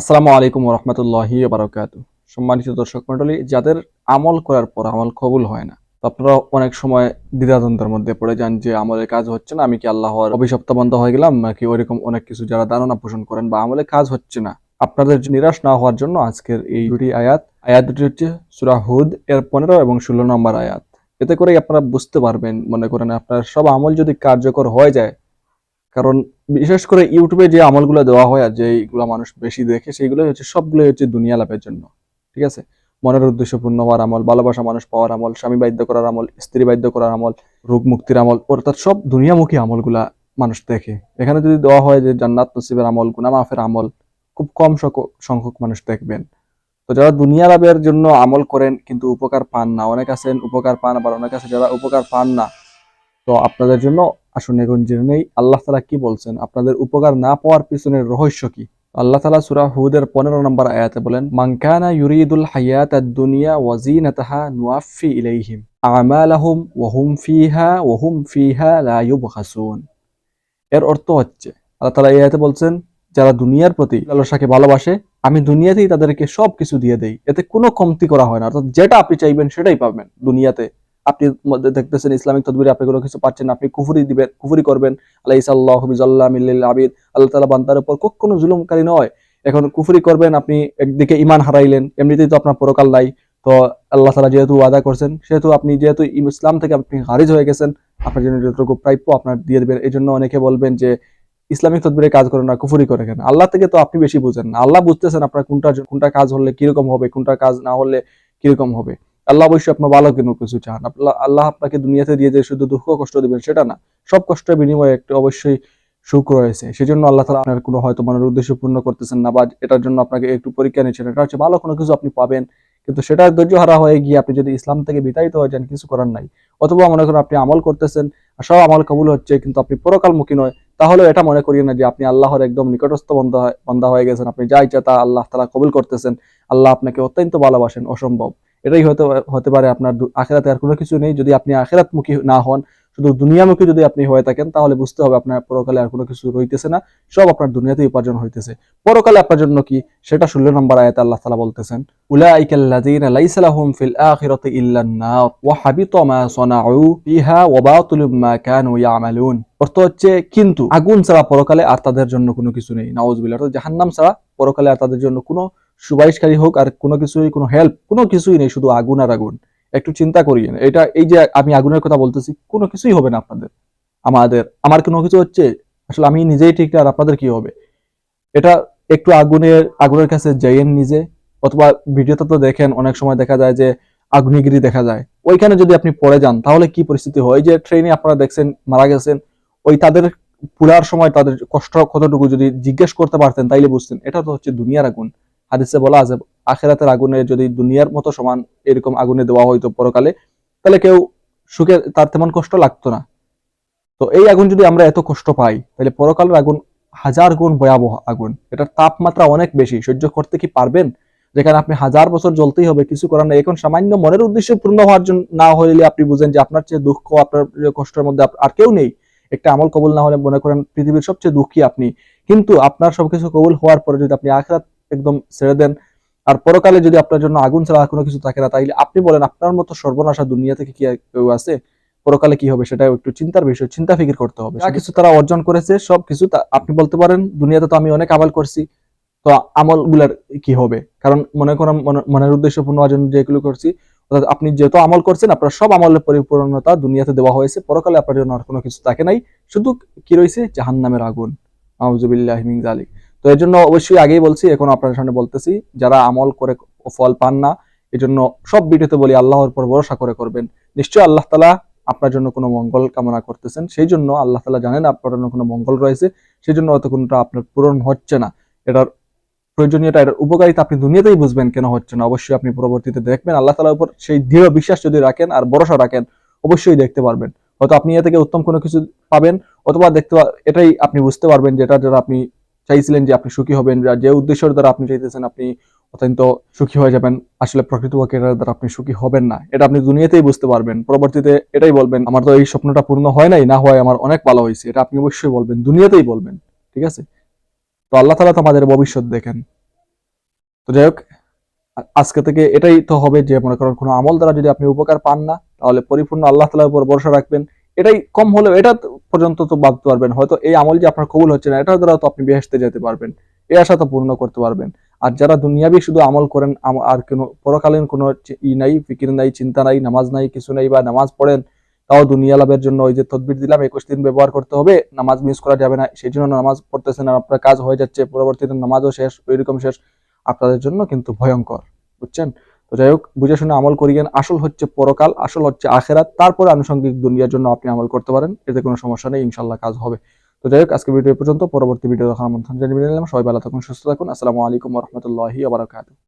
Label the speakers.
Speaker 1: আসসালামু আলাইকুম রহমতুল্লাহি বারকাত সম্মানিত দর্শক মন্ডলী যাদের আমল করার পর আমল কবুল হয় না আপনারা অনেক সময় দ্বিধাদ্বন্দ্বের মধ্যে পড়ে যান যে আমলের কাজ হচ্ছে না, আমি কি আল্লাহর অভিশপ্ত বন্ধ হয়ে গেলাম, নাকি ওইরকম অনেক কিছু যারা ধারণা পোষণ করেন বা আমলে কাজ হচ্ছে না? আপনাদের নিরাশ না হওয়ার জন্য আজকের এই দুটি আয়াত আয়াত দুটি হচ্ছে সুরা হুদ, এর পনেরো এবং ষোলো নম্বর আয়াত। এতে করেই আপনারা বুঝতে পারবেন, মনে করেন আপনার সব আমল যদি কার্যকর হয়ে যায়, কারণ বিশেষ করে ইউটিউবে যে আমলগুলো দেওয়া হয় আর যেইগুলো মানুষ বেশি দেখে সেইগুলো হচ্ছে সবগুলো হচ্ছে দুনিয়া লাভের জন্য, ঠিক আছে? মনের উদ্দেশ্য পূর্ণ হওয়ার আমল, ভালোবাসা মানুষ পাওয়ার আমল, স্বামী বাধ্য করার আমল, স্ত্রী বাধ্য করার আমল, রোগ মুক্তির আমল, অর্থাৎ সব দুনিয়ামুখী আমলগুলা মানুষ দেখে। এখানে যদি দেওয়া হয় যে জান্নাত নসিবের আমল গুনা মাফের আমল, খুব কম সংখ্যক মানুষ দেখবেন। তো যারা দুনিয়া লাভের জন্য আমল করেন কিন্তু উপকার পান না, অনেক আছেন, উপকার পান আবার অনেক আছে, যারা উপকার পান না, তো আপনাদের জন্য আসুন এখন জেনে নেই। আল্লাহ তালা কি বলছেন? আপনাদের উপকার না পাওয়ার পিছনের রহস্য কি? আল্লাহ তালা সুরা হুদের পনেরো নম্বর আয়াতে বলেন মানকানা ইউরিদুল হায়াত দুনিয়া ওয়াজিনাতাহা নুয়াফি ইলাইহিম আমালাহুম ওয়াহুম ফিহা ওয়াহুম ফিহা লা ইউবখাসুন এর অর্থ হচ্ছে, আল্লাহ তালা এই বলছেন, যারা দুনিয়ার প্রতি লালসাকে ভালোবাসে, আমি দুনিয়াতেই তাদেরকে সব কিছু দিয়ে দেই। এতে কোনো কমতি করা হয় না। অর্থাৎ যেটা আপনি চাইবেন সেটাই পাবেন দুনিয়াতে। আপনি দেখতেছেন, ইসলামিক তদবিরে আপনি কোনো কিছু পাচ্ছেন আপনি কুফুরি দিবেন, কুফুরি করবেন। আল্লাহ ইসাল্লাহ বিজাল্লাহ মিল্লিল আবিদ। আল্লাহ তালা বান্দার উপর কখনো জুলুমকারী নয়। এখন কুফুরি করবেন, আপনি একদিকে ইমান হারাইলেন, এমনিতেই তো আপনার পরকাল নাই। তো আল্লাহ তালা যেহেতু ওয়াদা করছেন, সেহেতু আপনি যেহেতু ইসলাম থেকে আপনি হারিজ হয়ে গেছেন, আপনার জন্য যতটুকু প্রাপ্য আপনার দিয়ে দেবেন। এই জন্য অনেকে বলবেন যে, ইসলামিক তদবিরে কাজ করেন না, কুফুরি করে কেন? আল্লাহ থেকে তো আপনি বেশি বুঝেন না। আল্লাহ বুঝতেছেন আপনার কোনটা কোনটা কাজ হলে কীরকম হবে, কোনটা কাজ না হলে কীরকম হবে। আল্লাহ অবশ্যই আপনার ভালো কোনো কিছু চান আল্লাহ- আল্লাহ আপনাকে দুনিয়াতে দিয়ে যে শুধু দুঃখ কষ্ট দিবেন সেটা না, সব কষ্টের বিনিময়ে একটা অবশ্যই সুখ রয়েছে। সেজন্য আল্লাহ তালা আপনার কোনো হয়তো মনের উদ্দেশ্য পূর্ণ করতেছেন না বা এটার জন্য আপনাকে একটু পরীক্ষা নিচ্ছেন এটা হচ্ছে ভালো কোনো কিছু আপনি পাবেন, কিন্তু সেটা ধৈর্য হারা হয়ে গিয়ে আপনি যদি ইসলাম থেকে বিতাড়িত হয়ে যান, কিছু করার নাই। অথবা মনে করেন আপনি আমল করতেছেন সব আমল কবুল হচ্ছে, কিন্তু আপনি পরকালমুখী নয় তাহলে এটা মনে করিয়ে না যে আপনি আল্লাহর একদম নিকটস্থ বন্ধা বন্ধা হয়ে গেছেন। আপনি যা ইচ্ছা তা আল্লাহ তালা কবুল করতেছেন। আল্লাহ আপনাকে অত্যন্ত ভালোবাসেন, অসম্ভব। এটাই হতে হতে পারে আপনার আখেরাতে আর কোনো কিছু নেই। যদি আপনি আখেরাতমুখী না হন, শুধু দুনিয়ামুখী যদি আপনি হয়ে থাকেন, তাহলে বুঝতে হবে আপনার পরকালে আর কোনো কিছু রইতেছে না। সব আপনার দুনিয়াতেই উপার্জন হইতেছে। পরকালে আপনার জন্য কি? সেটা ষোলো নম্বর আয়াতে আল্লাহ তালা বলতেছেন কিন্তু আগুন ছাড়া পরকালে আর তাদের জন্য কোনো কিছু নেই। নাউজুবিল্লাহ, অর্থাৎ জাহান্নাম ছাড়া পরকালে আর তাদের জন্য কোনো সুপারিশকারী হোক আর কোনো কিছুই, কোনো হেল্প কোনো কিছুই নেই, শুধু আগুন আর আগুন। একটু চিন্তা করিয়েন। এটা এই যে আমি আগুনের কথা বলতেছি, কোনো কিছুই হবে না আপনাদের। আমাদের, আমার কোনো কিছু হচ্ছে, আসলে আমি নিজেই ঠিক না, আর আপনাদের কি হবে? এটা একটু আগুনের আগুনের কাছে যাইয়েন নিজে, অথবা ভিডিওতে তো দেখেন, অনেক সময় দেখা যায় যে আগ্নেয়গিরি দেখা যায়। ওইখানে যদি আপনি পড়ে যান, তাহলে কি পরিস্থিতি হয়? যে ট্রেনে আপনারা দেখছেন, মারা গেছেন, ওই তাদের পুরার সময় তাদের কষ্ট কতটুকু যদি জিজ্ঞেস করতে পারতেন, তাইলে বুঝতেন। এটা তো হচ্ছে দুনিয়ার আগুন। হাদিসে বলা আছে, আখেরাতের আগুনে যদি দুনিয়ার মতো সমান এরকম আগুনে দেওয়া হইতো পরকালে, তাহলে কেউ সুখে, তার তেমন কষ্ট লাগতো না। তো এই আগুন যদি আমরা এত কষ্ট পাই, তাহলে পরকালের আগুন হাজার গুণ ভয়াবহ আগুন। এটার তাপমাত্রা অনেক বেশি। সহ্য করতে কি পারবেন? যেখানে আপনি হাজার বছর জ্বলতেই হবে, কিছু করার নেই। এখন সামান্য মনের উদ্দেশ্য পূর্ণ হওয়ার জন্য না হইলে আপনি বুঝেন যে আপনার চেয়ে দুঃখ, আপনার কষ্টের মধ্যে আর কেউ নেই। একটা আমল কবুল না হলে মনে করেন পৃথিবীর সবচেয়ে দুঃখী আপনি। কিন্তু আপনার সবকিছু কবুল হওয়ার পরে যদি আপনি আখরাত একদম ছেড়ে দেন। আর পরকালে যদি আপনার জন্য আগুন ছাড়া কোনো কিছু থাকে না তাইলে আপনি বলেন আপনার মতো সর্বনাশা দুনিয়া থেকে কি কেউ আছে? পরকালে কি হবে সেটা একটু চিন্তার বিষয় চিন্তা ফিকির করতে হবে। যা কিছু তারা অর্জন করেছে সব কিছু আপনি বলতে পারেন দুনিয়াতে তো আমি অনেক আমল করছি তো আমলগুলার কি হবে? কারণ মনে করেন মনে- মনের উদ্দেশ্য পূর্ণ জন্য যেগুলো করছি অর্থাৎ আপনি যেহেতু আমল করছেন আপনার সব আমলের পরিপূর্ণতা দুনিয়াতে দেওয়া হয়েছে পরকালে আপনার জন্য আর কোনো কিছু থাকে নাই শুধু কি রয়েছে? জাহান্নামের আগুন। আউজুবিল্লাহ মিন জালিক তো এর জন্য অবশ্যই আগেই বলছি, এখন আপনার সামনে বলতেছি, যারা আমল করে ফল পান না এই জন্য সব ভিডিওতে বলি আল্লাহর উপর ভরসা করে করবেন। নিশ্চয়ই আল্লাহ তালা আপনার জন্য কোনো মঙ্গল কামনা করতেছেন, সেই জন্য আল্লাহ তালা জানেন আপনার জন্য কোনো মঙ্গল রয়েছে, সেই জন্য অত কোনটা আপনার পূরণ হচ্ছে না। এটার প্রয়োজনীয়তা, এটার উপকারিতা আপনি দুনিয়াতেই বুঝবেন কেন হচ্ছে না, অবশ্যই আপনি পরবর্তীতে দেখবেন, আল্লাহ তালার উপর সেই দৃঢ় বিশ্বাস যদি রাখেন আর ভরসা রাখেন, অবশ্যই দেখতে পারবেন। হয়তো আপনি এ থেকে উত্তম কোনো কিছু পাবেন, অথবা দেখতে এটাই আপনি বুঝতে পারবেন যেটা যারা আপনি চাইছিলেন যে আপনি সুখী হবেন যা- উদ্দেশ্যের দ্বারা আপনি চাইতেছেন আপনি অত্যন্ত সুখী হয়ে যাবেন, আসলে প্রকৃতপক্ষে দ্বারা আপনি সুখী হবেন না। এটা আপনি দুনিয়াতেই বুঝতে পারবেন। পরবর্তীতে এটাই বলবেন, আমার তো এই স্বপ্নটা পূর্ণ হয় নাই, না হয় আমার অনেক ভালো হয়েছে। এটা আপনি অবশ্যই বলবেন, দুনিয়াতেই বলবেন, ঠিক আছে? তো আল্লাহ তালা তো আমাদের ভবিষ্যৎ দেখেন। তো যাই হোক আজকে থেকে এটাই তো হবে যে, মনে করেন কোনো আমল দ্বারা যদি আপনি উপকার পান না, তাহলে পরিপূর্ণ আল্লাহ তালার উপর ভরসা রাখবেন। এটাই কম হলেও এটা পর্যন্ত তো ভাবতে পারবেন। হয়তো এই আমল যে আপনার কবুল হচ্ছে না, এটার দ্বারা তো আপনি বেহেসতে যেতে পারবেন। এই আশা তো পূর্ণ করতে পারবেন। আর যারা দুনিয়াবি শুধু আমল করেন আর কোনো পরকালীন কোনো ই নাই, ফিকির নাই, চিন্তা নাই, নামাজ নাই, কিছু নাই বা নামাজ পড়েন, তাও দুনিয়া লাভের জন্য ওই যে তদবির দিলাম, একুশ দিন ব্যবহার করতে হবে, নামাজ মিস করা যাবে না, সেই জন্য নামাজ পড়তেছেন আর আপনার কাজ হয়ে যাচ্ছে, পরবর্তীতে নামাজও শেষ, ওইরকম শেষ, আপনাদের জন্য কিন্তু ভয়ঙ্কর, বুঝছেন? তো যাই হোক, বুঝে শুনে আমল করিয়েন। আসল হচ্ছে পরকাল, আসল হচ্ছে আখেরাত। তারপরে আনুষঙ্গিক দুনিয়ার জন্য আপনি আমল করতে পারেন। এতে কোনো সমস্যা নেই ইনশাল্লাহ কাজ হবে। তো যাই হোক, আজকে ভিডিও পর্যন্ত। পরবর্তী ভিডিও দেখার আমন্ত্রণ জানিয়ে নিলাম। সবাই ভালো থাকুন, সুস্থ থাকুন। আসসালামু আলাইকুম রহমতুল্লাহি